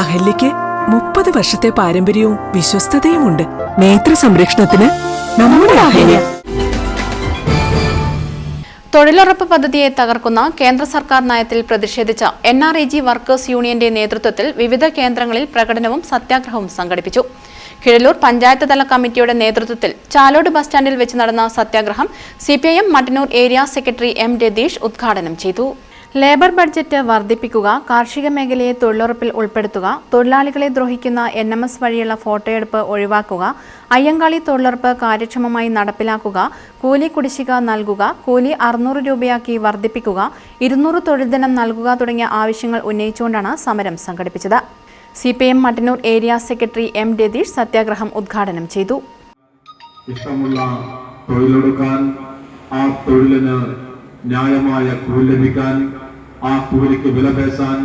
അഹല്യയ്ക്ക് മുപ്പത് വർഷത്തെ പാരമ്പര്യവും വിശ്വസ്തതയുമുണ്ട്. നേത്ര സംരക്ഷണത്തിന് നമ്മുടെ അഹല്യ. തൊഴിലുറപ്പ് പദ്ധതിയെ തകർക്കുന്ന കേന്ദ്ര സർക്കാർ നയത്തിൽ പ്രതിഷേധിച്ച N R E G workers യൂണിയന്റെ നേതൃത്വത്തിൽ വിവിധ കേന്ദ്രങ്ങളിൽ പ്രകടനവും സത്യാഗ്രഹവും സംഘടിപ്പിച്ചു. കിഴലൂർ പഞ്ചായത്ത് തല കമ്മിറ്റിയുടെ നേതൃത്വത്തിൽ ചാലോട് ബസ് സ്റ്റാൻഡിൽ വെച്ച് നടന്ന സത്യാഗ്രഹം CPIM Mattannur area secretary M Ratheesh ഉദ്ഘാടനം ചെയ്തു. ലേബർ ബഡ്ജറ്റ് വർദ്ധിപ്പിക്കുക കാർഷിക മേഖലയെ തൊഴിലുറപ്പിൽ ഉൾപ്പെടുത്തുക തൊഴിലാളികളെ ദ്രോഹിക്കുന്ന എൻ എം എസ് വഴിയുള്ള ഫോട്ടോയെടുപ്പ് ഒഴിവാക്കുക അയ്യങ്കാളി തൊഴിലുറപ്പ് കാര്യക്ഷമമായി നടപ്പിലാക്കുക കൂലി കുടിശ്ശിക നൽകുക കൂലി അറുന്നൂറ് രൂപയാക്കി വർദ്ധിപ്പിക്കുക ഇരുന്നൂറ് തൊഴിൽ ദിനം നൽകുക തുടങ്ങിയ ആവശ്യങ്ങൾ ഉന്നയിച്ചുകൊണ്ടാണ് സമരം സംഘടിപ്പിച്ചത്. C P M Mattannur area secretary M Ratheesh സത്യാഗ്രഹം ഉദ്ഘാടനം ചെയ്തു. ഇഷ്ടമുള്ള തൊഴിലെടുക്കാൻ ആ തൊഴിലിന് ന്യായമായ കൂലി ലഭിക്കാൻ ആ കൂലിക്ക് വില പേശാൻ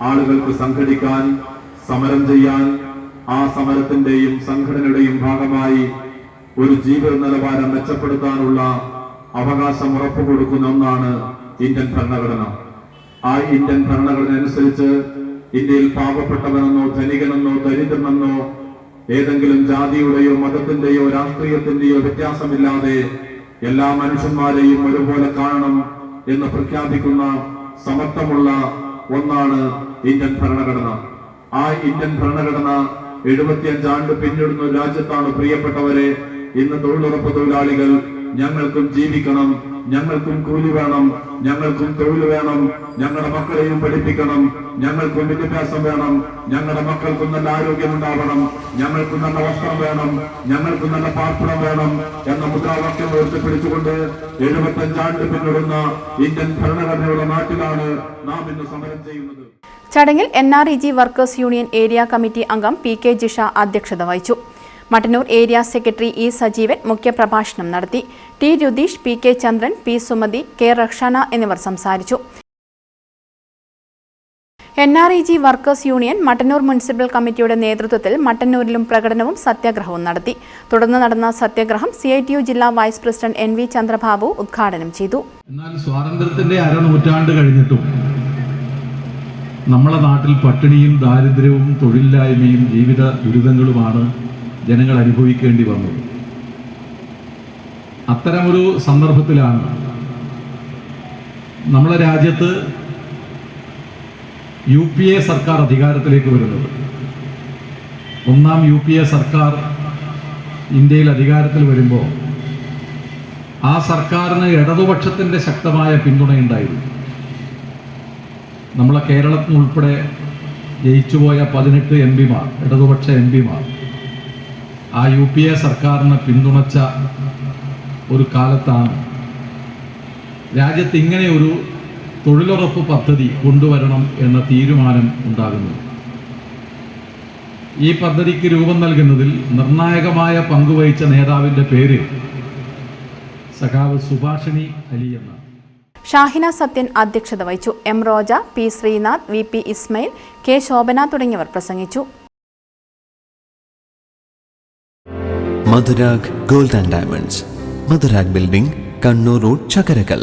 ആളുകൾക്ക് സംഘടിക്കാൻ സമരം ചെയ്യാൻ ആ സമരത്തിന്റെയും സംഘടനയുടെയും ഭാഗമായി ഒരു ജീവിത നിലവാരം മെച്ചപ്പെടുത്താനുള്ള അവകാശം ഉറപ്പുകൊടുക്കുന്ന ഒന്നാണ് ഇന്ത്യൻ ഭരണഘടന. ആ ഇന്ത്യൻ ഭരണഘടന അനുസരിച്ച് ഇന്ത്യയിൽ പാവപ്പെട്ടവനെന്നോ ധനികനെന്നോ ദരിദ്രനെന്നോ ഏതെങ്കിലും ജാതിയുടെയോ മതത്തിന്റെയോ രാഷ്ട്രീയത്തിന്റെയോ വ്യത്യാസമില്ലാതെ എല്ലാ മനുഷ്യന്മാരെയും ഒരുപോലെ കാണണം എന്ന് പ്രഖ്യാപിക്കുന്ന സമത്വമുള്ള ഒന്നാണ് ഇന്ത്യൻ ഭരണഘടന. ആ ഇന്ത്യൻ ഭരണഘടന എഴുപത്തിയഞ്ചാണ്ട് പിന്നിടുന്ന ഒരു രാജ്യത്താണ് പ്രിയപ്പെട്ടവരെ. ഇന്ന് തൊഴിലുറപ്പ് തൊഴിലാളികൾ ഞങ്ങൾക്കും ജീവിക്കണം ഞങ്ങൾക്കും കൂലി വേണം ഞങ്ങൾക്കും തൊഴിൽ വേണം ഞങ്ങളുടെ മക്കളെയും പഠിപ്പിക്കണം ഞങ്ങൾക്കും വിദ്യാഭ്യാസം വേണം ഞങ്ങളുടെ മക്കൾക്കും നല്ല ആരോഗ്യം ഉണ്ടാവണം ഞങ്ങൾക്കും നല്ല വസ്ത്രം വേണം ഞങ്ങൾക്കും നല്ല പാർപ്പിടം വേണം എന്ന മുദ്രാവാക്യം ഉയർത്തിപ്പിടിച്ചുകൊണ്ട് എഴുപത്തഞ്ചാണ്ട് പിന്നിടുന്ന ഇന്ത്യൻ ഭരണഘടനയുടെ സമരം ചടങ്ങിൽ N R E G workers union area committee അംഗം പി കെ ജിഷ അധ്യക്ഷത വഹിച്ചു. Mattannur area secretary E Sajeevan മുഖ്യപ്രഭാഷണം നടത്തി. T Rutheesh P K Chandran P Sumathi K Rakshana എന്നിവർ സംസാരിച്ചു. N R E G workers union Mattannur municipal കമ്മിറ്റിയുടെ നേതൃത്വത്തിൽ മട്ടന്നൂരിലും പ്രകടനവും സത്യാഗ്രഹവും നടത്തി. തുടർന്ന് നടന്ന സത്യാഗ്രഹം സി ഐ ടി യു ജില്ലാ vice president N V Chandrababu ഉദ്ഘാടനം ചെയ്തു. എന്നാൽ സ്വാതന്ത്ര്യത്തിന്റെ അരനൂറ്റാണ്ട് കഴിഞ്ഞിട്ടും നമ്മുടെ നാട്ടിൽ പട്ടിണിയും ദാരിദ്ര്യവും തൊഴിലില്ലായ്മയും ജീവിത ദുരിതങ്ങളുമാണ് ജനങ്ങൾ അനുഭവിക്കേണ്ടി വന്നത്. അത്തരമൊരു സന്ദർഭത്തിലാണ് നമ്മുടെ രാജ്യത്ത് യു പി എ സർക്കാർ അധികാരത്തിലേക്ക് വരുന്നത്. ഒന്നാം യു പി എ സർക്കാർ ഇന്ത്യയിൽ അധികാരത്തിൽ വരുമ്പോൾ ആ സർക്കാരിന് ഇടതുപക്ഷത്തിന്റെ ശക്തമായ പിന്തുണയുണ്ടായിരുന്നു നമ്മളെ കേരളത്തിൽ ഉൾപ്പെടെ ജയിച്ചുപോയ പതിനെട്ട് എം പിമാർ ഇടതുപക്ഷ എം പിമാർ ആ യു പി എ സർക്കാരിനെ പിന്തുണച്ച ഒരു കാലത്താണ് രാജ്യത്ത് ഇങ്ങനെ ഒരു തൊഴിലുറപ്പ് പദ്ധതി കൊണ്ടുവരണം എന്ന തീരുമാനം ഉണ്ടാകുന്നു. ഈ പദ്ധതിക്ക് രൂപം നൽകുന്നതിൽ നിർണായകമായ പങ്കുവഹിച്ച നേതാവിന്റെ പേര് സഖാവ് സുഭാഷിണി അലി എന്നാണ് ഷാഹിന സത്യൻ അധ്യക്ഷത വഹിച്ചു. M Roja P Sreenath V P Ismail K Shobhana തുടങ്ങിയവർ പ്രസംഗിച്ചു. Madhurag gold and diamonds Madhurag building Kannur road Chakkarakkal.